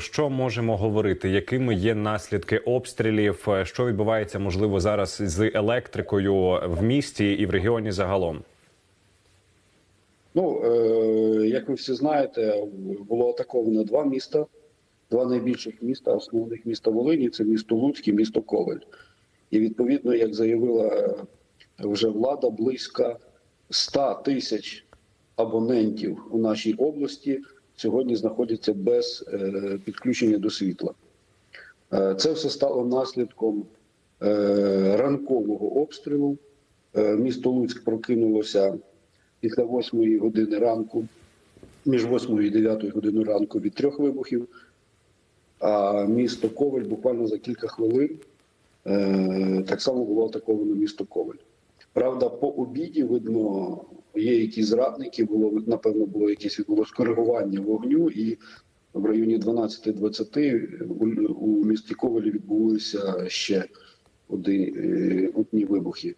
що можемо говорити? Якими є наслідки обстрілів? Е, Що відбувається можливо зараз з електрикою в місті і в регіоні загалом? Ну, е, як ви всі знаєте, було атаковано два міста, два найбільших міста, основних міста Волині це місто Луцьк і місто Ковель. І відповідно, як заявила вже влада, близько 100 тисяч абонентів у нашій області сьогодні знаходяться без е, підключення до світла. Е, Це все стало наслідком е, ранкового обстрілу. Місто Луцьк прокинулося після 8 години ранку, між 8 і 9 годиною ранку від трьох вибухів. А місто Коваль буквально за кілька хвилин так само було атаковано місто Коваль. Правда, по обіді видно, є якісь зрадники, було напевно було якесь відбулося коригування вогню, і в районі 12-20 у, місті Ковалі відбулися ще один, е, одні вибухи.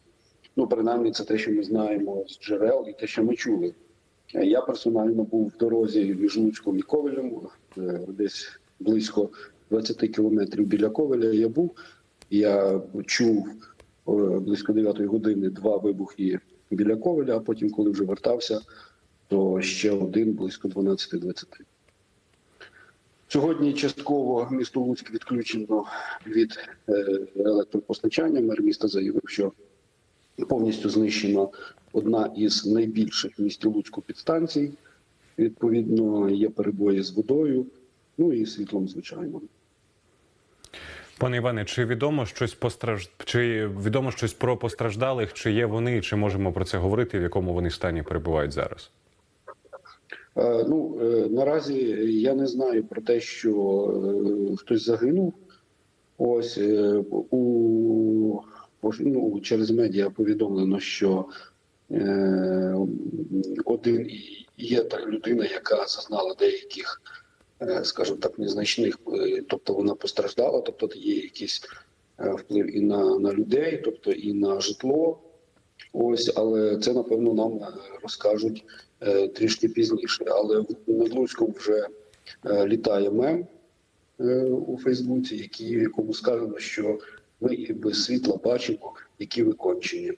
Ну, принаймні, це те, що ми знаємо з джерел, і те, що ми чули. Я персонально був в дорозі між Луцьком і Ковелем, е, десь близько 20 кілометрів біля Ковеля. Я був. Я чув е, близько 9 години два вибухи біля Ковеля, а потім, коли вже вертався, то ще один близько 12-20. Сьогодні частково місто Луцьк відключено від е, електропостачання. Мер міста заявив, що повністю знищена одна із найбільших в місті Луцьку підстанцій. Відповідно, є перебої з водою, ну і світлом, звичайно. Пане Іване, чи відомо щось постраж... чи відомо щось про постраждалих? Чи є вони, чи можемо про це говорити? В якому вони стані перебувають зараз? Е, Ну е, наразі я не знаю про те, що е, хтось загинув. Ось у ну, через медіа повідомлено, що один є та людина, яка зазнала деяких, скажімо так, незначних, е, тобто вона постраждала, тобто є якийсь е, вплив і на, на людей, тобто і на житло. Ось, але це напевно нам е, розкажуть е, трішки пізніше. Але в над вже е, літає мем е, у Фейсбуці, який, в якому сказано, що ми без світла бачимо, які викончення.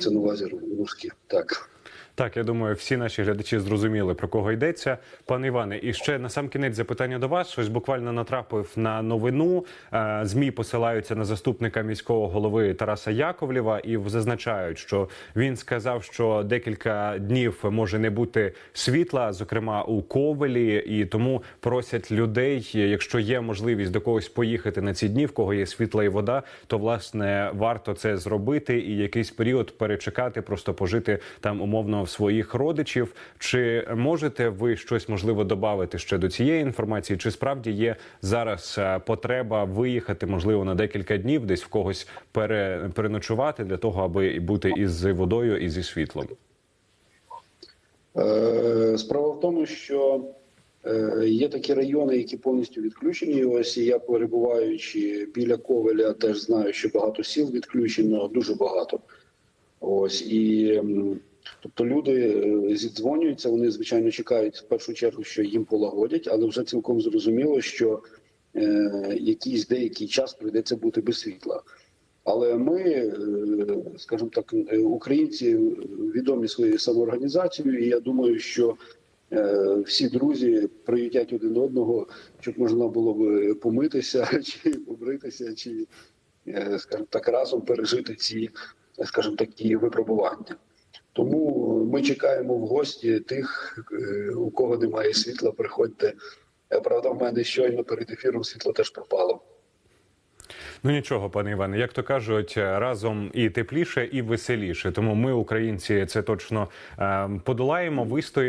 Це на увазі русські. Так. Так, я думаю, всі наші глядачі зрозуміли про кого йдеться. Пане Іване, і ще на сам кінець запитання до вас. Щось буквально натрапив на новину. Е, Змі посилаються на заступника міського голови Тараса Яковлєва і зазначають, що він сказав, що декілька днів може не бути світла, зокрема у Ковелі, і тому просять людей, якщо є можливість до когось поїхати на ці дні, в кого є світла і вода, то власне варто це зробити і якийсь період перечекати, просто пожити там умовно в своїх родичів. Чи можете ви щось можливо додати ще до цієї інформації? Чи справді є зараз е, потреба виїхати, можливо, на декілька днів, десь в когось пере, переночувати для того, аби бути із водою і зі світлом? Е, Справа в тому, що е, є такі райони, які повністю відключені. Ось я перебуваючи біля Ковеля, теж знаю, що багато сіл відключено, дуже багато. Ось і тобто люди е, зідзвонюються. Вони звичайно чекають в першу чергу, що їм полагодять, але вже цілком зрозуміло, що е, якийсь деякий час прийдеться бути без світла. Але ми, е, скажімо так, е, українці відомі своєю самоорганізацією, і я думаю, що е, всі друзі приютять один одного, щоб можна було б помитися, чи побритися, чи, е, скажімо так, разом пережити ці, скажімо, такі випробування. Тому ми чекаємо в гості тих, е, у кого немає світла, приходьте. Е, Правда, в мене щойно перед ефіром світло теж пропало. Ну нічого, пане Іване, як то кажуть, разом і тепліше, і веселіше. Тому ми, українці, це точно е, подолаємо, вистоїмо.